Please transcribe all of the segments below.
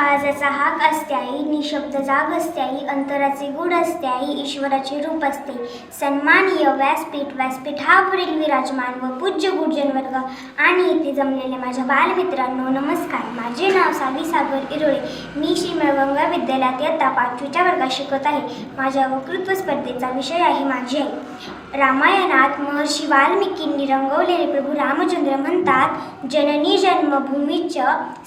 काळजाचा हाक असते निशब्द जाग असत्याई अंतराचे गुढ असत्याई ईश्वराचे रूप असते. सन्मानीय व्यासपीठ व्यासपीठ हा पुढील विराजमान व पूज्य गुरुजन वर्ग आणि इथे जमलेले माझ्या बालमित्रांनो नमस्कार. माझे नाव सावी सागर इरोळे. मी श्री विद्यालयात इयत्ता पाचवीच्या वर्गात शिकत आहे. माझ्या वक्तृत्व स्पर्धेचा विषय आहे माझी आई. रामायणात महर्षी वाल्मिकींनी रंगवलेले प्रभू रामचंद्र म्हणतात जननी जन्मभूमीच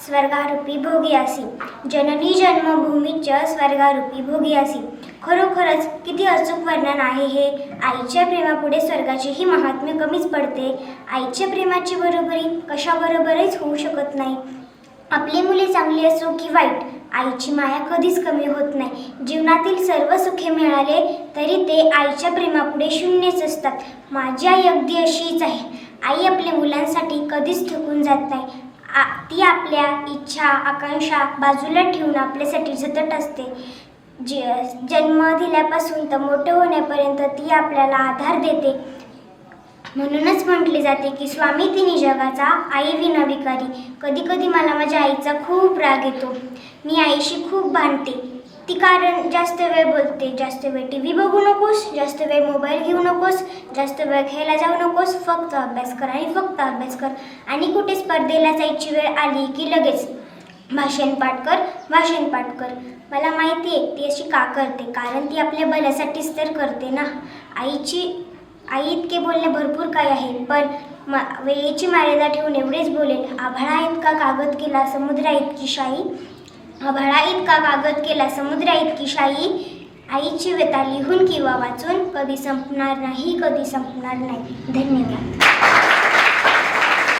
स्वर्गारूपी भोगी असे. जननी जन्मभूमीच्या स्वर्गारूपी भोगी असी. खरोखरच किती अचूक वर्णन आहे हे? आईच्या प्रेमापुढे स्वर्गाचेही महात्म्य कमीच पडते. आईच्या प्रेमाची बरोबरी कशाबरोबरच होऊ शकत नाही. आपली मुले चांगली असो की वाईट आईची माया कधीच कमी होत नाही. जीवनातील सर्व सुखे मिळाले तरी ते आईच्या प्रेमापुढे शून्यच असतात. माझी आई अगदी अशीच आहे. आई आपल्या मुलांसाठी कधीच थकून जात नाही. आ ती आपल्या इच्छा आकांक्षा बाजूला ठेवून आपल्यासाठी झटत असते. जे जन्म दिल्यापासून तर मोठं होण्यापर्यंत ती आपल्याला आधार देते. म्हणूनच म्हटले जाते की स्वामी तिने जगाचा आई विना विकारी कधी कधी मला माझ्या आईचा खूप राग येतो. मी आईशी खूप भांडते. ती कारण जास्त वेळ बोलते. जास्त वेळ टी व्ही बघू नकोस जास्त वेळ मोबाईल घेऊ नकोस जास्त वेळ खेळायला जाऊ नकोस. फक्त अभ्यास कर आणि फक्त अभ्यास कर. आणि कुठे स्पर्धेला जायची वेळ आली की लगेच भाषण पाठ कर भाषण पाठ कर. मला माहिती आहे ती अशी का करते? कारण ती आपल्या भल्यासाठीच तर करते ना. आईची आई इतके बोलणे भरपूर काही आहे पण म वेळेची मर्यादा ठेवून एवढेच बोलेल. आभाळा इतका कागद केला समुद्रा इतकी शाई आभाळा इतका कागद केला समुद्रा इतकी शाई. आईची व्यथा लिहून किंवा वाचून कधी संपणार नाही कधी संपणार नाही. धन्यवाद.